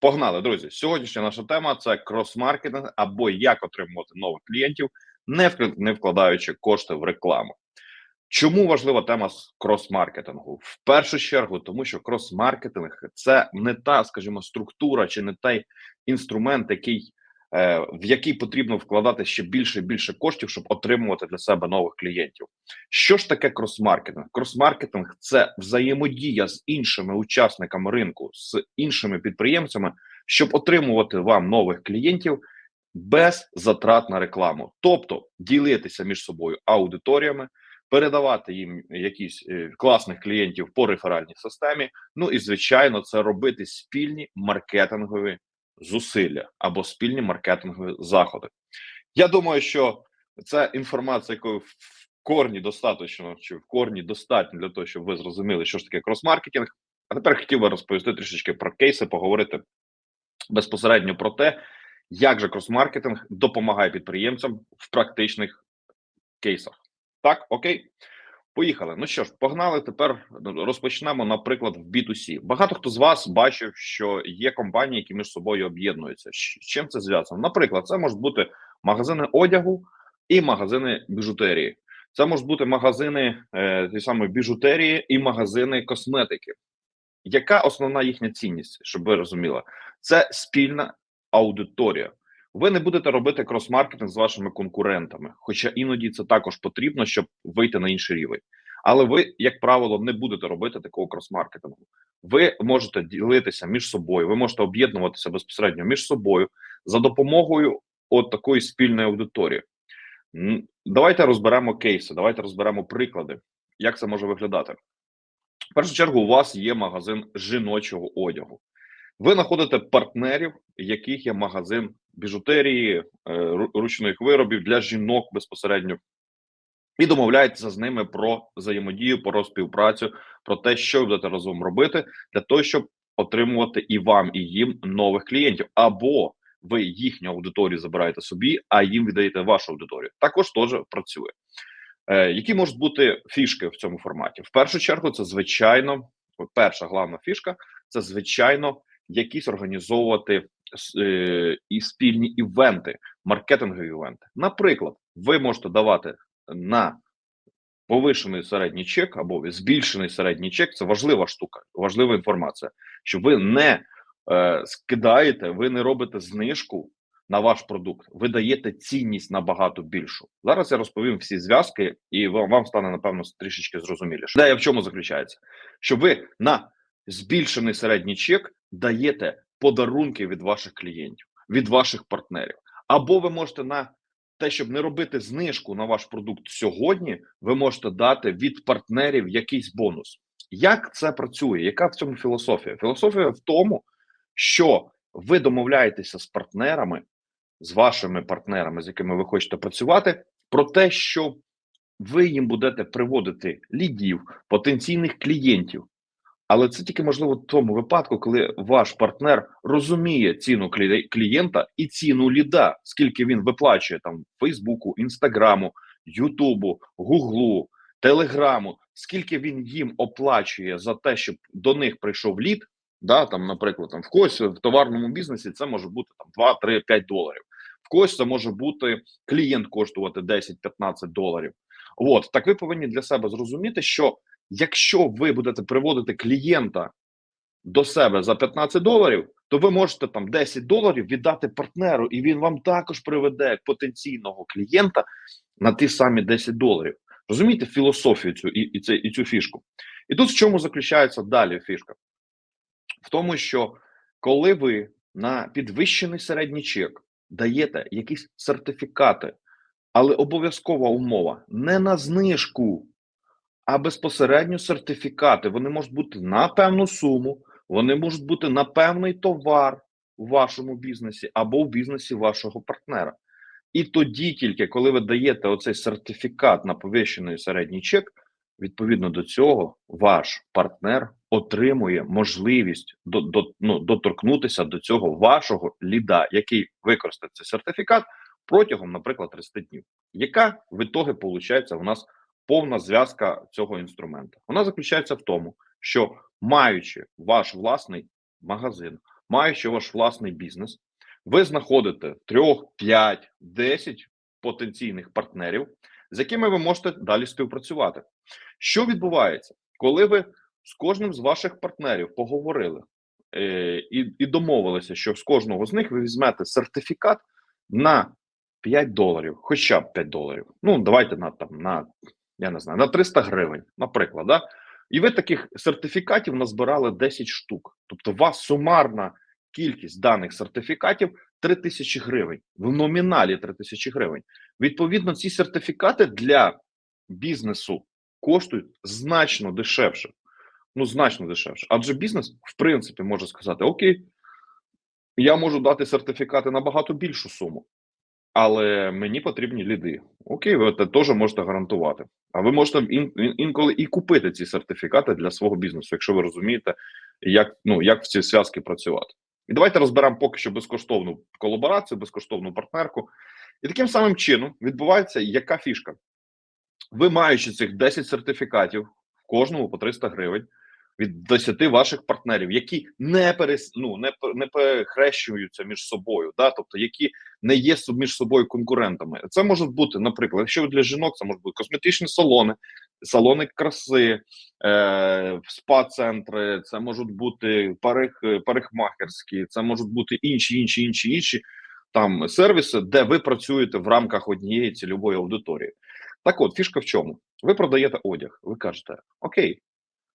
Погнали, друзі. Сьогоднішня наша тема це крос-маркетинг або як отримувати нових клієнтів, не вкладаючи кошти в рекламу. Чому важлива тема з крос-маркетингу? В першу чергу, тому що крос-маркетинг це не та, скажімо, структура чи не той інструмент, який, в який потрібно вкладати ще більше і більше коштів, щоб отримувати для себе нових клієнтів. Що ж таке крос-маркетинг? Крос-маркетинг це взаємодія з іншими учасниками ринку, з іншими підприємцями, щоб отримувати вам нових клієнтів без затрат на рекламу, тобто ділитися між собою аудиторіями, передавати їм якісь е, класних клієнтів по реферальній системі. Ну і звичайно, це робити спільні маркетингові зусилля або спільні маркетингові заходи. Я думаю, що це інформація, якої в корні достатньо, чи в корні достатньо для того, щоб ви зрозуміли, що ж таке крос-маркетинг. А тепер хотів би розповісти трішечки про кейси, поговорити безпосередньо про те, як же крос-маркетинг допомагає підприємцям в практичних кейсах. Так, окей. Поїхали. Ну що ж, погнали. Тепер розпочнемо, наприклад, в B2C. Багато хто з вас бачив, що є компанії, які між собою об'єднуються. З чим це зв'язано? Наприклад, це можуть бути магазини одягу і магазини біжутерії. Це можуть бути магазини е, ті самої біжутерії і магазини косметики. Яка основна їхня цінність, щоб ви розуміли? Це спільна аудиторія. Ви не будете робити крос-маркетинг з вашими конкурентами, хоча іноді це також потрібно, щоб вийти на інший рівень. Але ви, як правило, не будете робити такого крос-маркетингу. Ви можете ділитися між собою, ви можете об'єднуватися безпосередньо між собою за допомогою от такої спільної аудиторії. Давайте розберемо кейси, давайте розберемо приклади, як це може виглядати. В першу чергу, у вас є магазин жіночого одягу. Ви знаходите партнерів, яких є магазин біжутерії, е, ручних виробів для жінок безпосередньо, і домовляєтеся з ними про взаємодію, про співпрацю, про те, що ви будете разом робити, для того, щоб отримувати і вам, і їм нових клієнтів, або ви їхню аудиторію забираєте собі, а їм віддаєте вашу аудиторію. Також теж працює. Е, які можуть бути фішки в цьому форматі? В першу чергу, це звичайно, перша головна фішка це звичайно якісь організовувати е, і спільні івенти, маркетингові івенти. Наприклад, ви можете давати на повишений середній чек або збільшений середній чек. Це важлива штука, важлива інформація. Що ви не е, скидаєте, ви не робите знижку на ваш продукт, ви даєте цінність набагато більшу. Зараз я розповім всі зв'язки, і вам, вам стане напевно трішечки зрозуміліше. Ідея в чому заключається? Що ви на збільшений середній чек даєте подарунки від ваших клієнтів, від ваших партнерів, або ви можете на те, щоб не робити знижку на ваш продукт сьогодні, ви можете дати від партнерів якийсь бонус. Як це працює? Яка в цьому філософія? Філософія в тому, що ви домовляєтеся з партнерами, з вашими партнерами, з якими ви хочете працювати, про те, що ви їм будете приводити лідів, потенційних клієнтів. Але це тільки можливо в тому випадку, коли ваш партнер розуміє ціну клієнта і ціну ліда, скільки він виплачує там Фейсбуку, Інстаграму, Ютубу, Гуглу, Телеграму, скільки він їм оплачує за те, щоб до них прийшов лід. Да, там, наприклад, там в когось в товарному бізнесі це може бути там 2, 3, 5 доларів. В когось це може бути клієнт коштувати 10-15 доларів. От так ви повинні для себе зрозуміти, що якщо ви будете приводити клієнта до себе за 15 доларів, то ви можете там 10 доларів віддати партнеру, і він вам також приведе потенційного клієнта на ті самі 10 доларів. Розумієте філософію цю і, і, це, і цю фішку. І тут в чому заключається далі фішка? В тому, що коли ви на підвищений середній чек даєте якісь сертифікати, але обов'язкова умова не на знижку, а безпосередньо сертифікати. Вони можуть бути на певну суму, вони можуть бути на певний товар у вашому бізнесі або в бізнесі вашого партнера. І тоді, тільки коли ви даєте оцей сертифікат на повищений середній чек, відповідно до цього ваш партнер отримує можливість до, до, ну, доторкнутися до цього вашого ліда, який використає цей сертифікат протягом, наприклад, 30 днів. Яка в ітогі виходить у нас повна зв'язка цього інструмента? Вона заключається в тому, що маючи ваш власний магазин, маючи ваш власний бізнес, ви знаходите 3, 5, 10 потенційних партнерів, з якими ви можете далі співпрацювати. Що відбувається, коли ви з кожним з ваших партнерів поговорили е, і, і домовилися, що з кожного з них ви візьмете сертифікат на 5 доларів, хоча б 5 доларів. Ну, давайте на там на я не знаю, на 300 гривень, наприклад, да? і ви таких сертифікатів назбирали 10 штук. Тобто, у вас сумарна кількість даних сертифікатів 3 тисячі гривень в номіналі 3 тисячі гривень. Відповідно, ці сертифікати для бізнесу коштують значно дешевше. Ну, значно дешевше. Адже бізнес, в принципі, може сказати: Окей, я можу дати сертифікати на багато більшу суму, але мені потрібні ліди. Окей, ви це теж можете гарантувати. А ви можете ін, ін, інколи і купити ці сертифікати для свого бізнесу, якщо ви розумієте, як, ну, як в ці зв'язки працювати. І давайте розберемо поки що безкоштовну колаборацію, безкоштовну партнерку. І таким самим чином відбувається яка фішка? Ви, маючи цих 10 сертифікатів, в кожному по 300 гривень від 10 ваших партнерів, які не перес, ну, не, не перехрещуються між собою, да, тобто які не є між собою конкурентами. Це може бути, наприклад, якщо для жінок це можуть бути косметичні салони, салони краси, е, спа-центри, це можуть бути парих, парикмахерські, це можуть бути інші, інші, інші, інші там сервіси, де ви працюєте в рамках однієї цільової аудиторії. Так от, фішка в чому? Ви продаєте одяг, ви кажете, окей,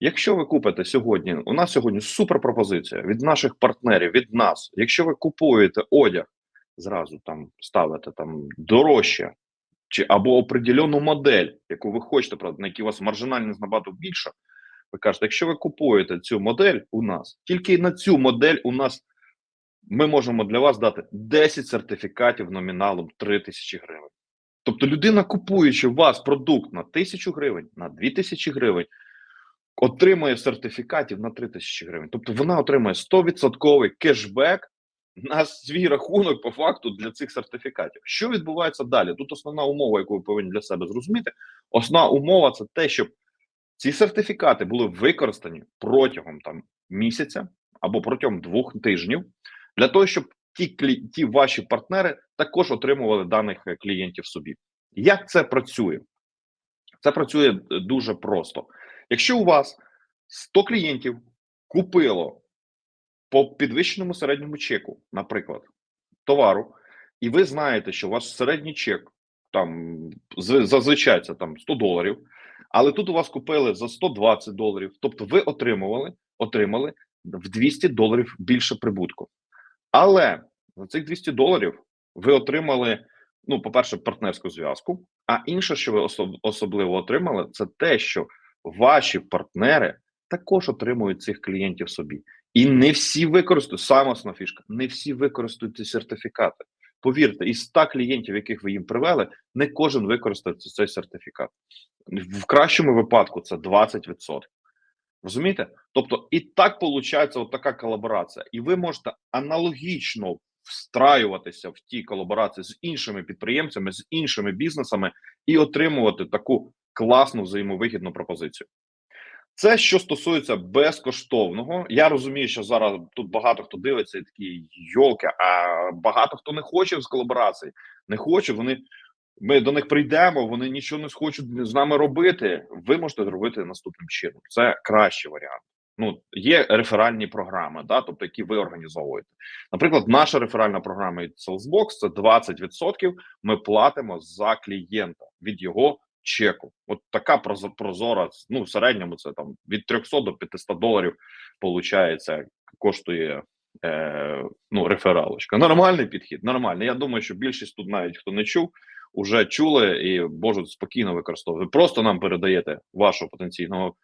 якщо ви купите сьогодні, у нас сьогодні супер пропозиція від наших партнерів, від нас. Якщо ви купуєте одяг, зразу там ставите там дорожче, чи або определену модель, яку ви хочете, правда, на якій у вас маржинальність набагато більша, ви кажете, якщо ви купуєте цю модель у нас, тільки на цю модель у нас ми можемо для вас дати 10 сертифікатів номіналом 3 тисячі гривень. Тобто людина, купуючи у вас продукт на тисячу гривень, на 2 тисячі гривень, отримує сертифікатів на 3 тисячі гривень. Тобто вона отримує 100% кешбек на свій рахунок по факту для цих сертифікатів. Що відбувається далі? Тут основна умова, яку ви повинні для себе зрозуміти. Основна умова це те, щоб ці сертифікати були використані протягом там місяця або протягом двох тижнів, для того, щоб ті ті ваші партнери також отримували даних клієнтів собі. Як це працює? Це працює дуже просто. Якщо у вас 100 клієнтів купило по підвищеному середньому чеку, наприклад, товару, і ви знаєте, що ваш середній чек там зазвичай це там 100 доларів, але тут у вас купили за 120 доларів, тобто ви отримували, отримали в 200 доларів більше прибутку. Але за цих 200 доларів ви отримали, ну, по-перше, партнерську зв'язку. А інше, що ви особ особливо отримали, це те, що ваші партнери також отримують цих клієнтів собі. І не всі використають саме основна фішка, не всі використають ці сертифікати. Повірте, із 100 клієнтів, яких ви їм привели, не кожен використає цей сертифікат. В кращому випадку це 20%. Розумієте? Тобто, і так виходить така колаборація, і ви можете аналогічно встраюватися в ті колаборації з іншими підприємцями, з іншими бізнесами і отримувати таку класну взаємовигідну пропозицію. Це що стосується безкоштовного. Я розумію, що зараз тут багато хто дивиться і такі йолки, а багато хто не хоче з колаборації, не хоче. Вони ми до них прийдемо, вони нічого не хочуть з нами робити. Ви можете зробити наступним чином. Це кращий варіант. Ну, є реферальні програми, да, тобто які ви організовуєте. Наприклад, наша реферальна програма від Salesbox – це 20% Ми платимо за клієнта від його чеку. От така прозора, ну в середньому це там від 300 до 500 доларів. Получається, коштує е, ну рефералочка. Нормальний підхід, нормальний. Я думаю, що більшість тут, навіть хто не чув, уже чули і можуть спокійно використовувати. Просто нам передаєте вашого потенційного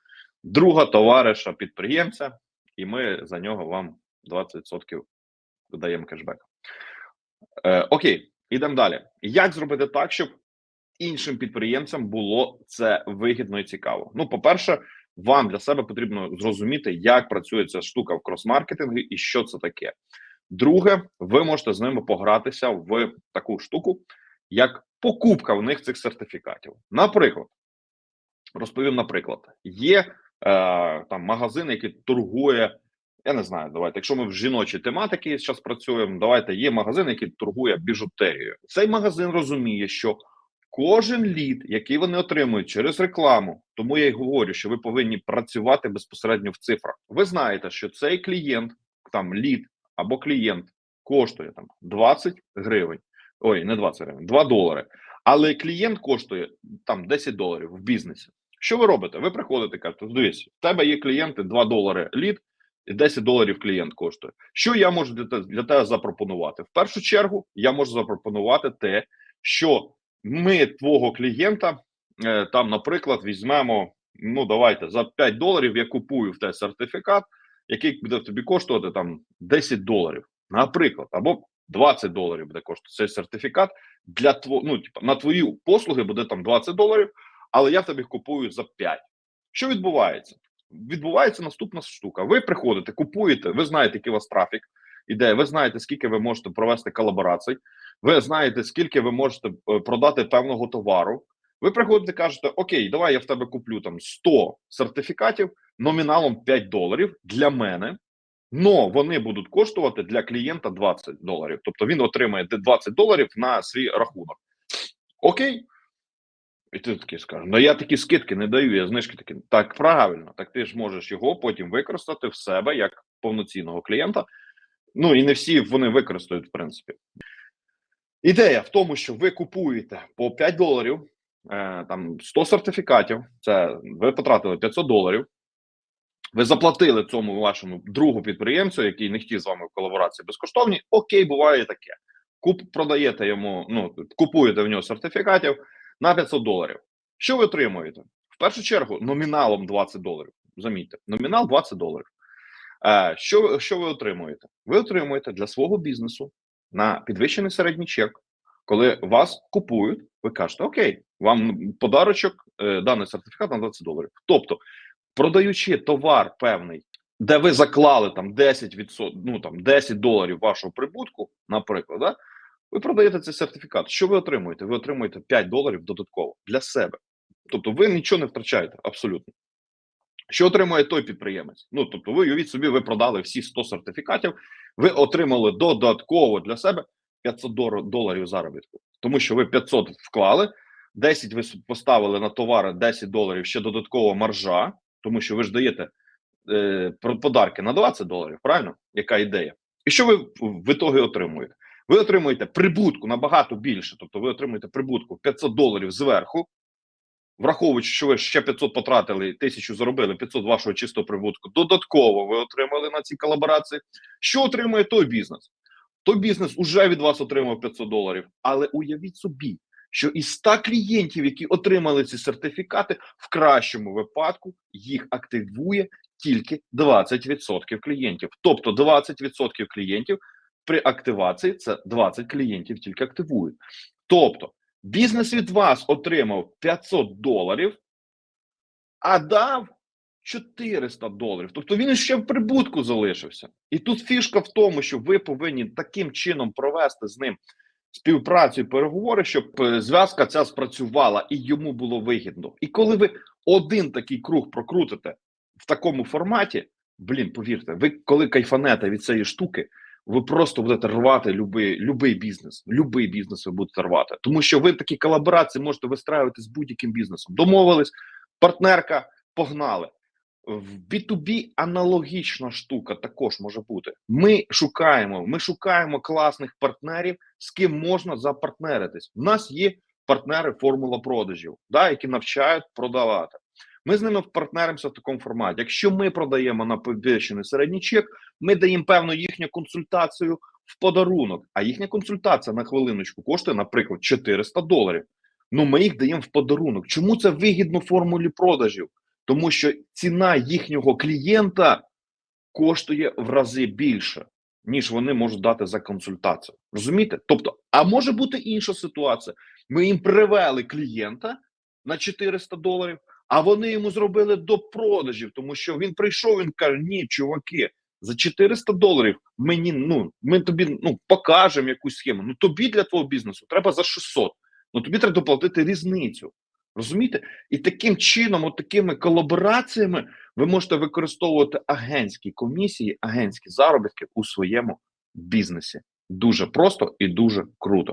друга, товариша, підприємця, і ми за нього вам 20% додаємо кешбек. Е, Окей, ідемо далі. Як зробити так, щоб іншим підприємцям було це вигідно і цікаво? Ну, по-перше, вам для себе потрібно зрозуміти, як працює ця штука в крос-маркетингу і що це таке. Друге, ви можете з ними погратися в таку штуку, як покупка в них цих сертифікатів. Наприклад, розповім, наприклад, є е, там магазин, який торгує я не знаю, давайте, якщо ми в жіночій тематиці зараз працюємо, давайте є магазин, який торгує біжутерією. Цей магазин розуміє, що кожен лід, який вони отримують через рекламу, тому я й говорю, що ви повинні працювати безпосередньо в цифрах. Ви знаєте, що цей клієнт, там лід або клієнт коштує там 20 гривень. Ой, не 20 гривень, 2 долари. Але клієнт коштує там 10 доларів в бізнесі. Що ви робите? Ви приходите, кажете, дивись, в тебе є клієнти 2 долари лід, і 10 доларів клієнт коштує. Що я можу для тебе запропонувати? В першу чергу я можу запропонувати те, що ми твого клієнта е, там, наприклад, візьмемо. Ну, давайте за 5 доларів я купую в тебе сертифікат, який буде тобі коштувати там 10 доларів, наприклад, або 20 доларів буде коштувати цей сертифікат для тво, ну, типу, на твої послуги буде там 20 доларів, але я в тебе купую за 5. Що відбувається? Відбувається наступна штука. Ви приходите, купуєте, ви знаєте, який у вас трафік іде, ви знаєте, скільки ви можете провести колаборацій, ви знаєте, скільки ви можете е, продати певного товару. Ви приходите, кажете, окей, давай я в тебе куплю там 100 сертифікатів номіналом 5 доларів для мене, но вони будуть коштувати для клієнта 20 доларів. Тобто він отримає 20 доларів на свій рахунок. Окей. І ти такий скажеш, ну я такі скидки не даю, я знижки такі. Так, правильно, так ти ж можеш його потім використати в себе як повноцінного клієнта. Ну і не всі вони використають, в принципі. Ідея в тому, що ви купуєте по 5 доларів, е, там 100 сертифікатів, це ви потратили 500 доларів. Ви заплатили цьому вашому другу підприємцю, який не хотів з вами в колаборації безкоштовні. Окей, буває таке. Куп продаєте йому, ну купуєте в нього сертифікатів на 500 доларів. Що ви отримуєте? В першу чергу номіналом 20 доларів. Замітьте, номінал 20 доларів. Е, що, що ви отримуєте? Ви отримуєте для свого бізнесу на підвищений середній чек, коли вас купують, ви кажете, окей, вам подарочок, е, даний сертифікат на 20 доларів. Тобто, продаючи товар певний, де ви заклали там 10%, ну там 10 доларів вашого прибутку, наприклад, да, ви продаєте цей сертифікат. Що ви отримуєте? Ви отримуєте 5 доларів додатково для себе. Тобто, ви нічого не втрачаєте абсолютно. Що отримує той підприємець? Ну тобто, ви уявіть собі, ви продали всі 100 сертифікатів, ви отримали додатково для себе 500 доларів заробітку, тому що ви 500 вклали, 10 ви поставили на товари 10 доларів ще додаткова маржа, тому що ви ж даєте е, подарки на 20 доларів, правильно? Яка ідея? І що ви в, ітогі отримуєте? Ви отримуєте прибутку набагато більше, тобто ви отримуєте прибутку 500 доларів зверху, враховуючи, що ви ще 500 потратили, 1000 заробили, 500 вашого чистого прибутку. Додатково ви отримали на цій колаборації. Що отримує той бізнес? Той бізнес уже від вас отримав 500 доларів. Але уявіть собі, що із 100 клієнтів, які отримали ці сертифікати, в кращому випадку їх активує тільки 20% клієнтів. Тобто 20% клієнтів при активації це 20 клієнтів тільки активують. Тобто бізнес від вас отримав 500 доларів, а дав 400 доларів. Тобто він ще в прибутку залишився. І тут фішка в тому, що ви повинні таким чином провести з ним співпрацю і переговори, щоб е, зв'язка ця спрацювала і йому було вигідно. І коли ви один такий круг прокрутите в такому форматі, блін, повірте, ви коли кайфанете від цієї штуки, ви просто будете рвати любий, любий бізнес. Любий бізнес ви будете рвати. Тому що ви такі колаборації можете вистраювати з будь-яким бізнесом. Домовились, партнерка, погнали. В B2B аналогічна штука також може бути. Ми шукаємо, ми шукаємо класних партнерів, з ким можна запартнеритись. У нас є партнери формула продажів, да, які навчають продавати. Ми з ними партнеримося в такому форматі. Якщо ми продаємо на підвищений середній чек, ми даємо певну їхню консультацію в подарунок. А їхня консультація на хвилиночку коштує, наприклад, 400 доларів. Ну, ми їх даємо в подарунок. Чому це вигідно формулі продажів? Тому що ціна їхнього клієнта коштує в рази більше, ніж вони можуть дати за консультацію. Розумієте? Тобто, а може бути інша ситуація. Ми їм привели клієнта на 400 доларів, а вони йому зробили до продажів, тому що він прийшов, він каже: Ні, чуваки, за 400 доларів мені ну ми тобі ну покажемо якусь схему. Ну тобі для твого бізнесу треба за 600. Ну тобі треба доплатити різницю. Розумієте? І таким чином, от такими колабораціями, ви можете використовувати агентські комісії, агентські заробітки у своєму бізнесі. Дуже просто і дуже круто.